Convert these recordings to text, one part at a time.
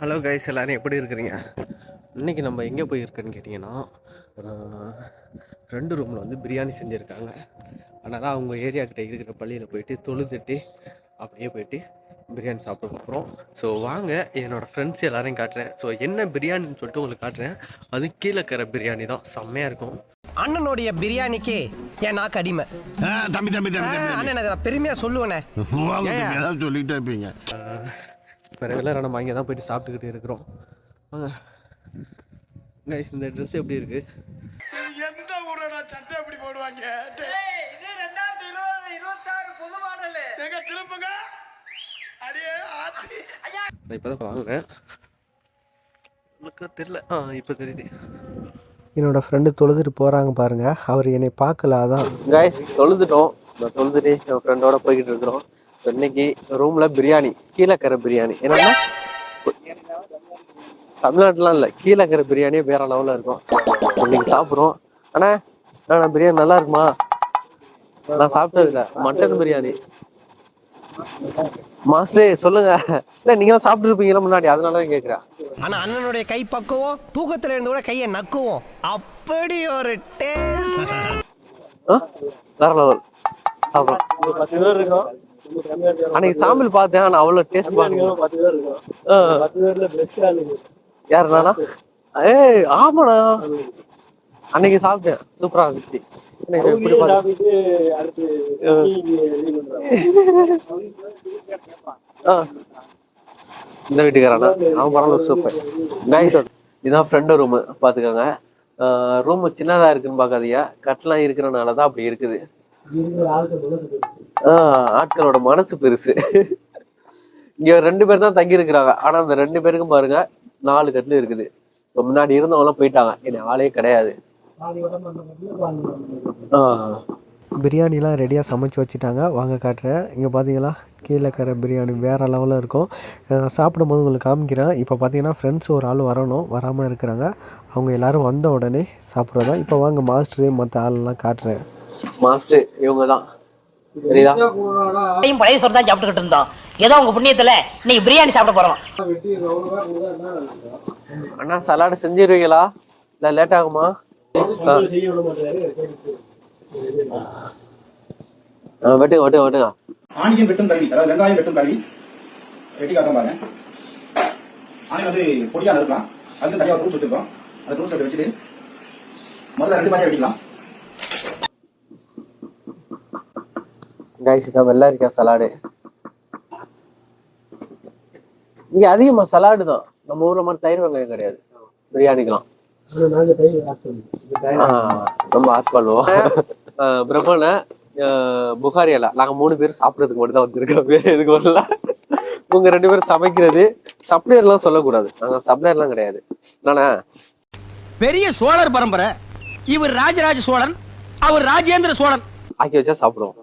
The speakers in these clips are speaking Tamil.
ஹலோ கைஸ் எல்லாரும் எப்படி இருக்கிறீங்க? இன்றைக்கி நம்ம எங்கே போயிருக்கேன்னு கேட்டிங்கன்னா ரெண்டு ரூமில் வந்து பிரியாணி செஞ்சுருக்காங்க. அதனால் அவங்க ஏரியா கிட்ட இருக்கிற பள்ளியில் போயிட்டு தொழுதுட்டு அப்படியே போயிட்டு பிரியாணி சாப்பிட போகிறோம் ஸோ வாங்க என்னோடய ஃப்ரெண்ட்ஸ் எல்லாரையும் காட்டுறேன். ஸோ என்ன பிரியாணின்னு சொல்லிட்டு உங்களுக்கு காட்டுறேன். அது கீழக்கரை பிரியாணி தான். செம்மையாக இருக்கும். அண்ணனுடைய பிரியாணிக்கு என் நாக்கு அடிமை. தம்பி தம்பி தம்பி அண்ணன் அதை பெருமையா சொல்லுவேனே. சொல்லிக்கிட்டே இருப்பீங்க. இப்போ ரெகுலராக நம்ம அங்கே தான் போயிட்டு சாப்பிட்டுக்கிட்டு இருக்கிறோம். வாங்க கைஸ் இந்த ட்ரெஸ் எப்படி இருக்குது எந்த ஊர்ல நான் சட்டை எப்படி போடுவாங்க? எங்க திரும்புங்க? அடியே ஆத்தி. நான் இப்போ தான் வாங்கினேன். உங்களுக்கு தெரியல? ஆ இப்போ தெரியுது. என்னோட ஃப்ரெண்டு தொழுதுட்டு போகிறாங்க பாருங்க. அவர் என்னை பார்க்கல அதான். கைஸ் தொழுதுட்டோம். நான் தொழுதுட்டு என் ஃப்ரெண்டோட போய்கிட்டு இருக்கிறோம். இன்னைக்கு ரூமில் பிரியாணி கீழக்கரை பிரியாணி. என்னன்னா தமிழ்நாட்டுலாம் இல்லை கீழக்கரை பிரியாணியே வேற லெவலில் இருக்கும். இன்னைக்கு சாப்பிட்றோம். அண்ணா அண்ணா பிரியாணி நல்லா இருக்குமா? நான் சாப்பிட்டது இல்லை. மட்டன் பிரியாணி. மாஸ்டரே சொல்லுங்க. இல்லை நீங்க சாப்பிட்டு இருப்பீங்களா முன்னாடி? அதனால தான் கேட்குறேன் ஆனா அண்ணனுடைய கை பக்குவோம் தூக்கத்துல இருந்து கூட கையை நக்குவோம். அப்படி ஒரு டேஸ்ட் ஆ? வேற லெவல் சாப்பிட்றோம். அன்னைக்கு சாம்பிள் பார்த்தேன் ஆனா அவ்வளவு டேஸ்ட் யாரு நானா? ஏய் ஆமாண்ணா அன்னைக்கு சாப்பிட்டேன். சூப்பரா இருந்துச்சு. இந்த வீட்டுக்காரனா? அவன் பரவாயில்ல சூப்பர் நைஸ் இதான் ஃப்ரெண்டு ரூம் பாத்துக்கோங்க ரூம் சின்னதா இருக்குன்னு பார்க்காதீங்க. கட்டெல்லாம் இருக்கிறனால தான் அப்படி இருக்குது. ஆட்களோட மனசு பெருசு. இங்க ரெண்டு பேர் தான் தங்கி இருக்கிறாங்க ஆனா அந்த ரெண்டு பேருக்கும் பாருங்க நாலு கட்டில் இருக்குது. முன்னாடி இருந்தவங்க எல்லாம் போயிட்டாங்க. என்ன ஆளே கிடையாது. ஆ, பிரியாணிலாம் ரெடியாக சமைச்சு வச்சுட்டாங்க. வாங்க காட்டுறேன். இங்கே பார்த்தீங்களா கீழக்கரை பிரியாணி வேறு லெவலில் இருக்கும். அஹ் சாப்பிடும்போது உங்களுக்கு காமிக்கிறேன். இப்போ பார்த்தீங்கன்னா ஃப்ரெண்ட்ஸ் ஒரு ஆள் வரணும். வராமல் இருக்கிறாங்க. அவங்க எல்லாரும் வந்த உடனே சாப்பிட்றதா. இப்போ வாங்க மாஸ்டரு மற்ற ஆளெல்லாம் காட்டுறேன். மாஸ்டர் இவங்க தான். பழையும் பழைய சோறு தான் சாப்பிட்டுக்கிட்டு இருந்தோம் ஏதோ உங்க புண்ணியத்துல இன்னைக்கு பிரியாணி சாப்பிட போறோம். அண்ணா சலாடு செஞ்சிருவீங்களா? இல்ல லேட் ஆகுமா? வெட்டுங்க வெட்டுங்க வெட்டுங்க. ஆனியன் வெட்டும் கருவி அதாவது வெங்காயம் வெட்டும் கருவி வெட்டி காட்டுறோம் பாருங்க. ஆனியன் வந்து பொடியா நறுக்கலாம். அதுக்கு தனியாக ரூல்ஸ் வச்சிருக்கோம் அந்த ரூல்ஸ் அப்படி வச்சுட்டு முதல்ல ரெண்டு பாத்தியா வெட்டிக்கலாம். கைஸ் இதான் வெள்ளரிக்காய் சலாடு இங்க அதிகமா சலாடு தான். நம்ம ஊர்ல மாதிரி தயிர் வெங்காயம் கிடையாது. பிரியாணிக்கலாம் ஆ, ரொம்ப ஆத்மாலுவோம் பிரம்மன புகாரியலா நாங்க மூணு பேர் சாப்பிடறதுக்கு மட்டும் தான் வந்திருக்கோம். வேற எதுக்கு வரல. உங்க ரெண்டு பேரும் சமைக்கிறது சப்ளையர்லாம் சொல்லக்கூடாது. நாங்க சப்ளையர்லாம் கிடையாது. நானா பெரிய சோழர் பரம்பரை. இவர் ராஜராஜ சோழன் அவர் ராஜேந்திர சோழன். ஆக்கி வச்சா சாப்பிடுவோம்.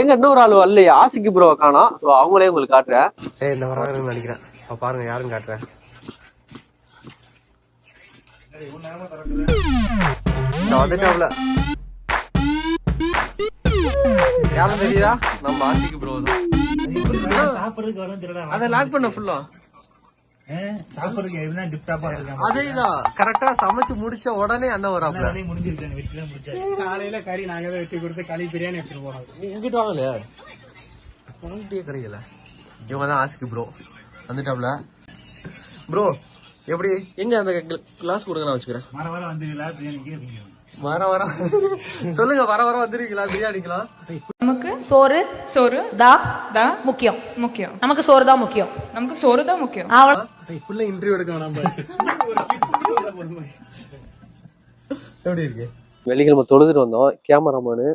எங்க இன்னொரு ஆள் வரலையே ஆசிக்கு ப்ரோ காணோம். ஸோ அவங்களே உங்களுக்கு காட்டுறேன். ஏ இந்த வராங்கன்னு நினைக்கிறேன் இப்போ பாருங்க யாரும் காட்டுறேன். நான் வந்துட்டாப்ல யாரும் தெரியுதா? நம்ம ஆசிக்கு ப்ரோ தான். அதை லாக் பண்ண ஃபுல்லா அதேதான். கரெக்டா சமைச்சு முடிச்ச உடனே அண்ணன் வராப்ல காலையில கறி நாங்க தான் வெட்டி கொடுத்து களி பிரியாணி வச்சுட்டு போறோம் நீ இங்கிட்டு வாங்கல உங்கள்கிட்டயே கிடைக்கல இவங்க தான் ஆசிக்கு ப்ரோ வந்துட்டாப்ல? ப்ரோ எப்படி? எங்க அந்த கிளாஸ் கொடுங்க நான் வச்சுக்கிறேன். வர வர. சொல்லுங்க வர வர வந்துருக்கீங்களா? பிரியாணிக்கலாம் நமக்கு சோறு சோறு. தா தா. முக்கியம். முக்கியம். நமக்கு சோறு தான் முக்கியம். நமக்கு சோறு தான் முக்கியம். அவ்வளவு இப்படிலாம் இன்டர்வியூ எடுக்க வேணாம் எப்படி இருக்கு? வெள்ளிக்கிழமை தொழுதுட்டு வந்தோம். கேமராமேனு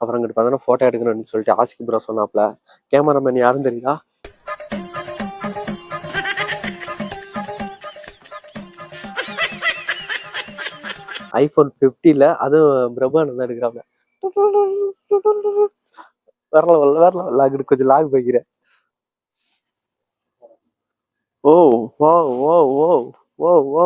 அப்புறம் அங்கிட்டு பார்த்தோன்னா ஃபோட்டோ எடுக்கணும்னு சொல்லிட்டு ஆசிக்கு ப்ரோ சொன்னாப்ல. கேமராமேன் யாரும் தெரியுதா? ஐபோன் ஃபிஃப்டியில் அதுவும் பிரபானந்தான் எடுக்கிறாங்க. வரல வரல வரல லாக் கொஞ்சம் லாக் வைக்கிறேன். ஓ ஓ ஓ ஓ ஓ ஓ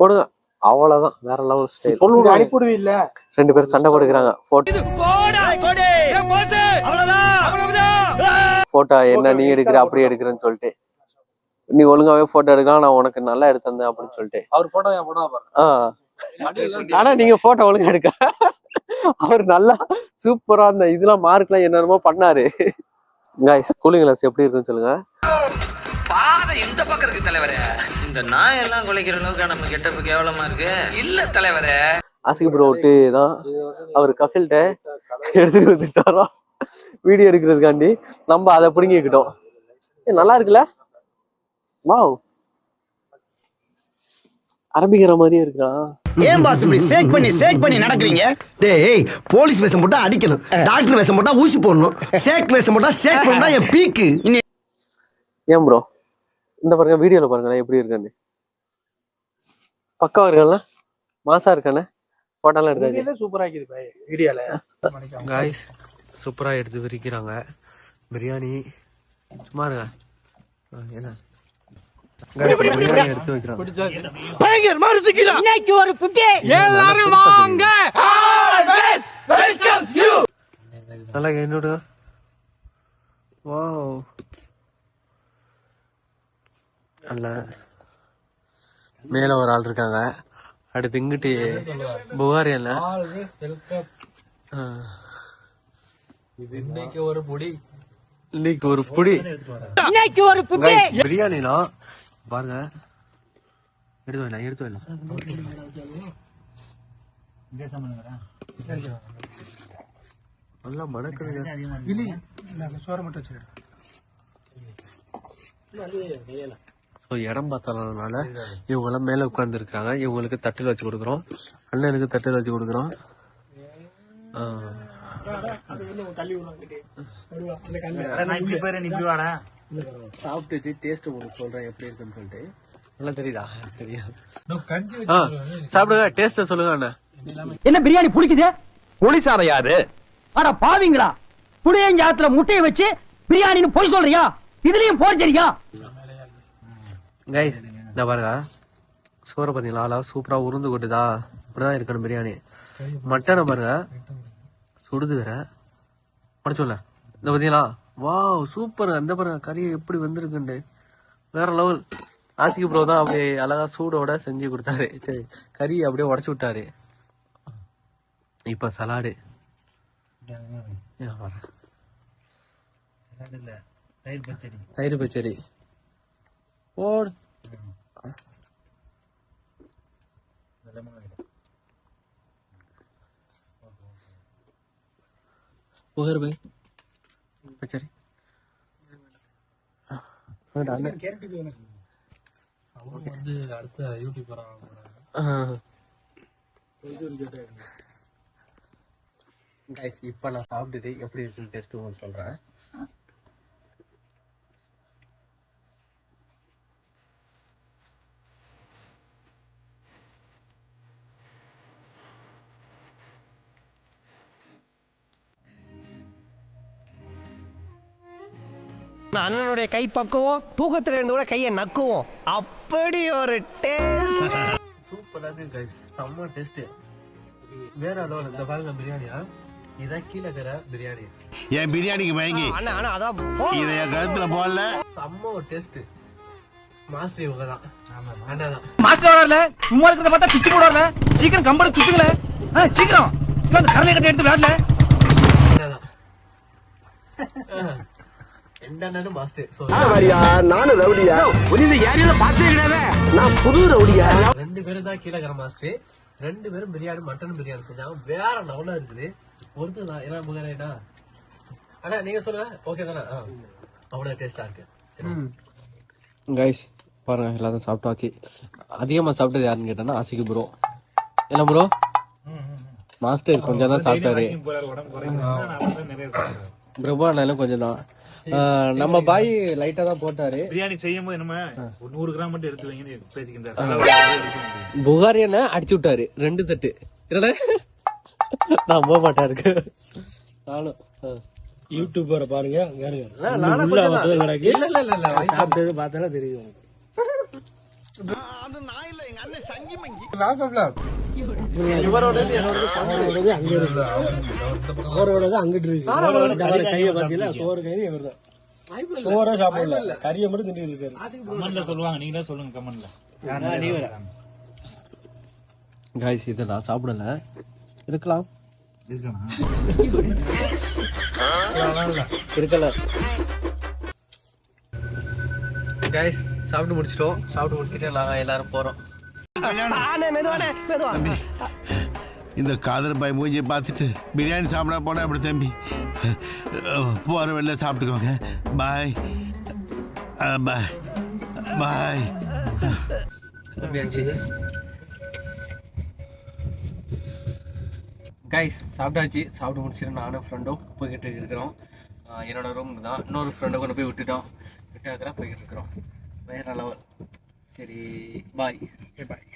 போடுங்க. அவ்வளவுதான். வேற லெவல் ஸ்டைல் அனுப்பிடுவீல்ல ரெண்டு பேரும் சண்டை போடுக்கிறாங்க போட்டோ போட்டோ என்ன நீ எடுக்கிற அப்படி எடுக்கிறேன்னு சொல்லிட்டு. நீ ஒழுங்காவே போட்டோ எடுக்கலாம் நான் உனக்கு நல்லா எடுத்து தந்தேன் அப்படின்னு சொல்லிட்டு. அவர் போட்டோ என் போட்டோ. ஆனா நீங்க போட்டோ ஒழுங்கா எடுக்க. அவர் நல்லா சூப்பரா அந்த இதெல்லாம் மார்க்லாம் என்னென்னமோ பண்ணாரு. Guys கூலிங் கிளாஸ் எப்படி இருக்குன்னு சொல்லுங்க. பாதை இந்த பக்கம் இருக்கு தலைவரே. இந்த நாய் எல்லாம் குலைக்கிற அளவுக்கு நம்ம கெட்டப்பு கேவலமா இருக்கு. இல்ல தலைவரே. ஆசிக் ப்ரோ விட்டு தான் அவர் கஃபில்ட்ட எடுத்துட்டு வந்துட்டாரோ? வீடியோ எடுக்கிறதுக்காண்டி நம்ம அதை பிடுங்கிக்கிட்டோம். ஏ, நல்லா இருக்குல்ல? வாவ் அரபிக்கிற மாதிரியே இருக்கான் ஏன் பாஸ் இப்படி சேக் பண்ணி சேக் பண்ணி நடக்கிறீங்க? டேய் போலீஸ் வேஷம் போட்டா அடிக்கணும். டாக்டர் வேஷம் போட்டா ஊசி போடணும். சேக் வேஷம் போட்டா சேக் பண்ணா என் பீக்கு. ஏன் ப்ரோ இந்த பாருங்க வீடியோல பாருங்களேன் எப்படி இருக்கான்னு. பக்காவா இருக்கான்ல? மாசா இருக்கானே? போட்டோலாம் எடுத்தாச்சு சூப்பரா இருக்குது பாய் வீடியோல காய்ஸ் சூப்பராக எடுத்து விரிக்கிறாங்க. பிரியாணி. சும்மா இருங்க. என்ன Guys, பிரியாணி எடுத்து வைக்கிறாங்க இன்னைக்கு ஒரு புட்டி எல்லாரும் வாங்க. நல்லா என்னோட அல்ல மேல ஒரு ஆள் இருக்காங்க. அடுத்து இங்கிட்டு புகாரி அல்ல இன்னைக்கு ஒரு பொடி. இன்னைக்கு ஒரு புடி. இன்னைக்கு ஒரு Guys, பிரியாணிலாம் பாருங்க. எடுத்து வரலாம் எடுத்து வரலாம் நல்லா மணக்குதுங்க சோற மட்டும் வச்சுக்கிறேன் ஸோ இடம் பார்த்ததுனால இவங்க எல்லாம் மேலே உட்கார்ந்து இருக்காங்க இவங்களுக்கு தட்டில் வச்சு கொடுக்குறோம். அண்ணனுக்கு தட்டில் வச்சு கொடுக்குறோம். ஆ. சாப்பிட்டுட்டு டேஸ்ட் உங்களுக்கு சொல்றேன் எப்படி இருக்குன்னு சொல்லிட்டு. நல்லா தெரியுதா? தெரியாது. ஆ, சாப்பிடுங்க டேஸ்ட் சொல்லுங்க அண்ணா. என்ன பிரியாணி புடிக்குது புலிசார யாரு? அட பாவிங்களா. புளியஞ்சாத்துல முட்டையை வச்சு பிரியாணின்னு பொய் சொல்றியா? இதுலயும் போர்ஜரியா கைஸ் இந்த பாருங்க. சோறை பார்த்தீங்களா அழகா சூப்பரா உருந்து கொட்டுதா? இப்படிதான் இருக்கணும் பிரியாணி. மட்டனை பாருங்க. சுடுது வேற. படிச்சோல்ல இந்த பார்த்தீங்களா வாவ் சூப்பர். அந்த பாருங்க கறி எப்படி வந்திருக்குண்டு வேற லெவல். ஆசிக்கு ப்ரோ தான் அப்படியே அழகா சூடோட செஞ்சு கொடுத்தாரு. சரி, கறி அப்படியே உடச்சி விட்டாரு. இப்ப சலாடு தயிர் பச்சடி. ஓடு புகர் பை பச்சடி கைஸ் இப்போ நான் சாப்பிட்டுட்டு எப்படி இருக்குன்னு டெஸ்ட் உங்களுக்கு சொல்றேன் அண்ணனுடைய கை பக்குவோம் தூக்கத்துல இருந்து கூட கையை நக்குவோம். அப்படி ஒரு டேஸ்ட் சூப்பரா இருக்கு கைஸ் செம்ம டேஸ்ட் வேற அளவில் இந்த பாருங்க பிரியாணியா? இதான் கீழே இருக்கிற பிரியாணி. என் பிரியாணிக்கு மயங்கி. அண்ணா அண்ணா அதான் போ- இதை என் கழுத்துல போடல. செம்ம ஒரு டேஸ்ட் மாஸ்டர் இவங்க தான். மாஸ்டர் வரல சும்மா இருக்கிறத பார்த்தா பிச்சு போடல சீக்கிரம் கம்பள சுத்துங்களே. ஆ, சீக்கிரம். கடலை கட்டி எடுத்து விளையாடல எந்த மாஸ்டர் நானும் ரவுடியா. இந்த ஏரியால பார்த்தே கிடையாது நான் புது ரவுடியா. ரெண்டு பேரும் தான் கீழே இருக்கிற மாஸ்டர் ரெண்டு பேரும் பிரியாணி மட்டன் பிரியாணி செஞ்சாங்க. வேற லெவலா இருக்குது. ஒருத்தர் தான். என்ன? முகரேடா அண்ணா நீங்க சொல்லுங்க. ஓகே தானே? அவ்வளோ டேஸ்டா இருக்கு. கைஸ் பாருங்க எல்லாத்தையும் சாப்பிட்டாச்சு. அதிகமா சாப்பிட்டது யாருன்னு கேட்டேன்னா ஆசிக்கு ப்ரோ என்ன ப்ரோ மாஸ்டர் கொஞ்சம் தான் சாப்பிட்டாரு. பிரபா அண்ணாலும் கொஞ்சம் தான். நம்ம பாய் லைட்டா தான் போட்டாரு. பிரியாணி செய்யும் போது நம்ம ஒரு நூறு கிராம் மட்டும் எடுத்து வைங்கன்னு பேசிக்கிட்டாரு புகாரி என்ன? அடிச்சு விட்டாரு. ரெண்டு தட்டு. என்னடா? நம்ப மாட்டாருக்கு நானும். ஆ. யூடியூபரை பாருங்க பாருங்க நான் நானும் கொஞ்சம் தான். இல்ல இல்ல இல்ல இல்ல சாப்பிட்டது பார்த்தாலே தெரியும் அவரோட அங்கிட்டு இருக்கு கையை பார்த்தீங்களா சோறு கை இவர் தான் சாப்பிடல கறியை மட்டும் திண்டு இருக்காரு கமெண்ட்ல சொல்லுவாங்க நீங்களே சொல்லுங்க கமெண்ட்ல காய்ஸ் இதை நான் சாப்பிடல இருக்கலாம் இருக்கல காய்ஸ் சாப்பிட்டு முடிச்சிட்டோம். சாப்பிட்டு முடிச்சிட்டு நாங்கள் எல்லாரும் போகிறோம் ஆனே மெதுவானே மெதுவா இந்த காதல் பாய் மூஞ்சி பார்த்துட்டு பிரியாணி சாப்பிட போனா அப்படி தம்பி? போகிற வெளில சாப்பிட்டுக்கோங்க. பாய். பாய். பாய். கைஸ் சாப்பிட்டாச்சு. சாப்பிட்டு முடிச்சுட்டு நானும் ஃப்ரெண்டும் போய்கிட்டு இருக்கிறோம். என்னோட ரூம் தான். இன்னொரு ஃப்ரெண்டை கொண்டு போய் விட்டுட்டோம். விட்டாக்கிற போய்கிட்டு இருக்கிறோம். வேற லெவல் சரி பாய் பாய் பாய்